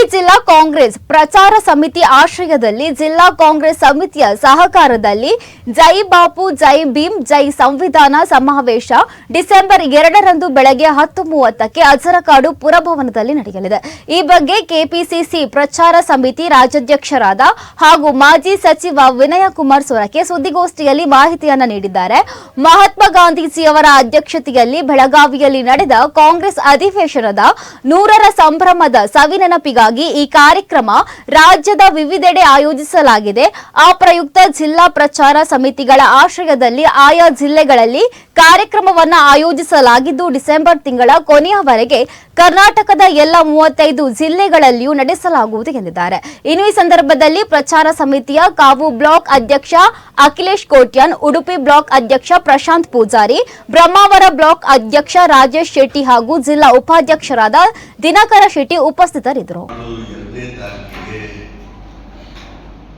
ಉಡುಪಿ ಜಿಲ್ಲಾ ಕಾಂಗ್ರೆಸ್ ಪ್ರಚಾರ ಸಮಿತಿ ಆಶ್ರಯದಲ್ಲಿ ಜಿಲ್ಲಾ ಕಾಂಗ್ರೆಸ್ ಸಮಿತಿಯ ಸಹಕಾರದಲ್ಲಿ ಜೈ ಬಾಪು, ಜೈ ಭೀಮ್, ಜೈ ಸಂವಿಧಾನ ಸಮಾವೇಶ ಡಿಸೆಂಬರ್ ಎರಡರಂದು ಬೆಳಗ್ಗೆ ಹತ್ತು ಮೂವತ್ತಕ್ಕೆ ಅಜರಕಾಡು ಪುರಭವನದಲ್ಲಿ ನಡೆಯಲಿದೆ. ಈ ಬಗ್ಗೆ ಕೆಪಿಸಿಸಿ ಪ್ರಚಾರ ಸಮಿತಿ ರಾಜ್ಯಾಧ್ಯಕ್ಷರಾದ ಹಾಗೂ ಮಾಜಿ ಸಚಿವ ವಿನಯ ಕುಮಾರ್ ಸೊರಕೆ ಸುದ್ದಿಗೋಷ್ಠಿಯಲ್ಲಿ ಮಾಹಿತಿಯನ್ನು ನೀಡಿದ್ದಾರೆ. ಮಹಾತ್ಮ ಗಾಂಧೀಜಿಯವರ ಅಧ್ಯಕ್ಷತೆಯಲ್ಲಿ ಬೆಳಗಾವಿಯಲ್ಲಿ ನಡೆದ ಕಾಂಗ್ರೆಸ್ ಅಧಿವೇಶನದ ನೂರರ ಸಂಭ್ರಮದ ಸವಿನೆನಪಿಗಾಗಿ ಈ ಕಾರ್ಯಕ್ರಮ ರಾಜ್ಯದ ವಿವಿಧೆಡೆ ಆಯೋಜಿಸಲಾಗಿದೆ. ಆ ಪ್ರಯುಕ್ತ ಜಿಲ್ಲಾ ಪ್ರಚಾರ ಸಮಿತಿಗಳ ಆಶ್ರಯದಲ್ಲಿ ಆಯಾ ಜಿಲ್ಲೆಗಳಲ್ಲಿ ಕಾರ್ಯಕ್ರಮವನ್ನು ಆಯೋಜಿಸಲಾಗಿದ್ದು, ಡಿಸೆಂಬರ್ ತಿಂಗಳ ಕೊನೆಯವರೆಗೆ ಕರ್ನಾಟಕದ ಎಲ್ಲ ಮೂವತ್ತೈದು ಜಿಲ್ಲೆಗಳಲ್ಲಿಯೂ ನಡೆಸಲಾಗುವುದು ಎಂದಿದ್ದಾರೆ. ಇನ್ನು ಈ ಸಂದರ್ಭದಲ್ಲಿ ಪ್ರಚಾರ ಸಮಿತಿಯ ಕಾವು ಬ್ಲಾಕ್ ಅಧ್ಯಕ್ಷ ಅಖಿಲೇಶ್ ಕೋಟ್ಯಾನ್, ಉಡುಪಿ ಬ್ಲಾಕ್ ಅಧ್ಯಕ್ಷ ಪ್ರಶಾಂತ್ ಪೂಜಾರಿ, ಬ್ರಹ್ಮಾವರ ಬ್ಲಾಕ್ ಅಧ್ಯಕ್ಷ ರಾಜೇಶ್ ಶೆಟ್ಟಿ ಹಾಗೂ ಜಿಲ್ಲಾ ಉಪಾಧ್ಯಕ್ಷರಾದ ದಿನಕರ ಶೆಟ್ಟಿ ಉಪಸ್ಥಿತರಿದ್ದರು.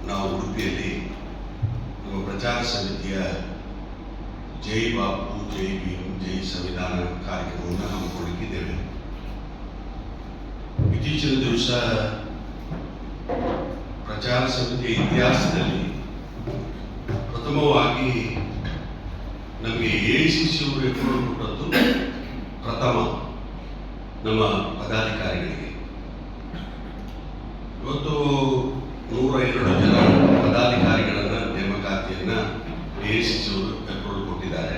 ನಾವು ಉಡುಪಿಯಲ್ಲಿ ಪ್ರಚಾರ ಸಮಿತಿಯ ಜೈ ಬಾಪು, ಜೈ ಭೀಮ್, ಜೈ ಸಂವಿಧಾನ ಕಾರ್ಯಕ್ರಮವನ್ನು ಹಮ್ಮಿಕೊಂಡಿದ್ದೇವೆ ಇತ್ತೀಚಿನ ದಿವಸ ಪ್ರಚಾರ ಸಮಿತಿಯ ಇತಿಹಾಸದಲ್ಲಿ ಪ್ರಥಮವಾಗಿ ನಮಗೆ ಎ ಸಿ ಸಿ ಅವರು ಕೊಟ್ಟದ್ದು ನಮ್ಮ ಪದಾಧಿಕಾರಿಗಳಿಗೆ. ಇವತ್ತು ನೂರ ಎರಡು ಜನ ಪದಾಧಿಕಾರಿಗಳನ್ನ ನೇಮಕಾತಿಯನ್ನ ಎಸಿಸಿ ಪೆಟ್ರೋಲ್ ಕೊಟ್ಟಿದ್ದಾರೆ.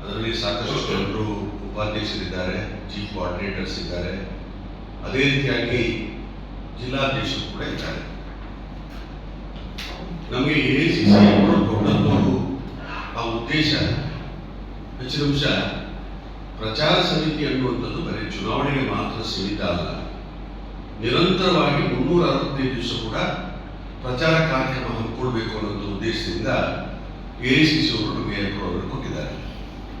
ಅದರಲ್ಲಿ ಸಾಕಷ್ಟು ಜನರು ಉಪಾಧ್ಯಕ್ಷರಿದ್ದಾರೆ ಚೀಫ್ ಕೋಆರ್ಡಿನೇಟರ್ಸ್ ಇದ್ದಾರೆ. ಅದೇ ರೀತಿಯಾಗಿ ಜಿಲ್ಲಾಧ್ಯಕ್ಷರು ಕೂಡ ಇದ್ದಾರೆ. ನಮಗೆ ಎಸಿಸಿ ಸಿ ಕೊಟ್ಟದ್ದು ಆ ಉದ್ದೇಶ ಹೆಚ್ಚಿನ ಅಂಶ ಪ್ರಚಾರ ಸಮಿತಿ ಅನ್ನುವಂಥದ್ದು ಬರೀ ಚುನಾವಣೆಗೆ ಮಾತ್ರ ಸೀಮಿತ ಅಲ್ಲ. ನಿರಂತರವಾಗಿ ಮುನ್ನೂರ ಅರವತ್ತೈದು ದಿವಸ ಕೂಡ ಪ್ರಚಾರ ಕಾರ್ಯಕ್ರಮ ಹಮ್ಮಿಕೊಳ್ಬೇಕು ಅನ್ನೋ ಉದ್ದೇಶದಿಂದ ಎ ಸಿ ಸಿ ಅವರು ಅವರು ಕೊಟ್ಟಿದ್ದಾರೆ.